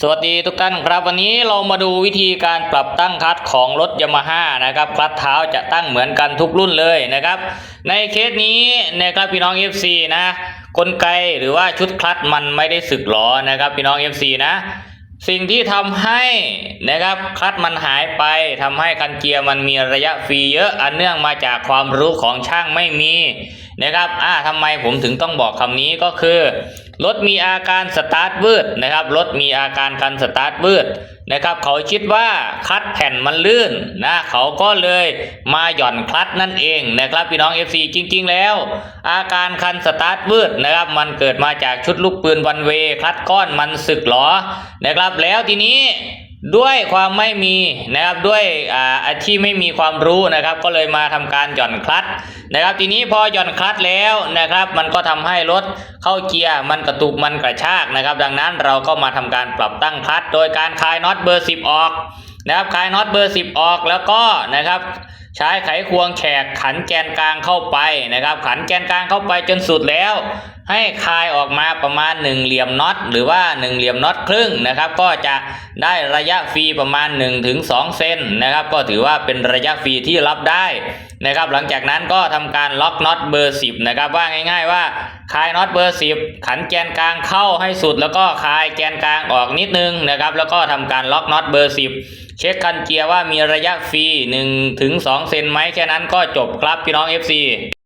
สวัสดีทุกท่านครับวันนี้เรามาดูวิธีการปรับตั้งคลัตของรถยามาฮ่านะครับคลัตเท้าจะตั้งเหมือนกันทุกรุ่นเลยนะครับ ในเคสนี้นะครับพี่น้อง FC นะกลไกหรือว่าชุดคลัตมันไม่ได้สึกหรอนะครับพี่น้อง FC นะ สิ่งที่ทำให้นะครับคลัตมันหายไปทำให้คันเกียร์มันมีระยะฟรีเยอะอันเนื่องมาจากความรู้ของช่างไม่มีนะครับอ่าทำไมผมถึงต้องบอกคำนี้ก็คือ รถมีอาการสตาร์ทวืดนะครับรถมีอาการคันสตาร์ทวืดนะครับเขาคิดว่าคลัตแผ่นมันลื่นนะเขาก็เลยมาหย่อนคลัตนั่นเองนะครับพี่น้อง FC จริง ๆ แล้ว อาการคันสตาร์ทวืดนะครับมันเกิดมาจากชุดลูกปืนวันเวคลัตก้อนมันสึกหรอนะครับแล้วทีนี้ ด้วยความไม่มีนะครับด้วยอ่าที่ไม่มีความรู้นะครับ ก็เลยมาทำการหย่อนคลัตช์นะครับ ทีนี้พอหย่อนคลัตช์แล้วนะครับ มันก็ทำให้รถเข้าเกียร์มันกระตุกมันกระชากนะครับ ดังนั้นเราก็มาทำการปรับตั้งคลัตช์โดยการคลายน็อตเบอร์ 10 ออกนะครับคลายน็อตเบอร์ 10 ออกแล้วก็นะครับใช้ไขควงแฉกขันแกนกลางเข้าไปนะครับ ขันแกนกลางเข้าไปจนสุดแล้ว ให้คลายออกมาประมาณ 1 เหลี่ยมน็อตหรือว่า 1 เหลี่ยมน็อตครึ่งนะครับ ก็จะได้ระยะฟรีประมาณ 1-2 เซนนะครับ ก็ถือว่าเป็นระยะฟรีที่รับได้นะครับ หลังจากนั้นก็ทำการล็อกน็อตเบอร์ 10 นะครับ ว่าง่ายๆว่าคลายน็อตเบอร์ 10 ขันแกนกลางเข้าให้สุด แล้วก็คลายแกนกลางออกนิดนึงนะครับ แล้วก็ทำการล็อกน็อตเบอร์ 10 เช็คคันเกียร์ว่ามีระยะฟรี1ถึง2เซนไหมแค่นั้นก็จบครับพี่น้อง FC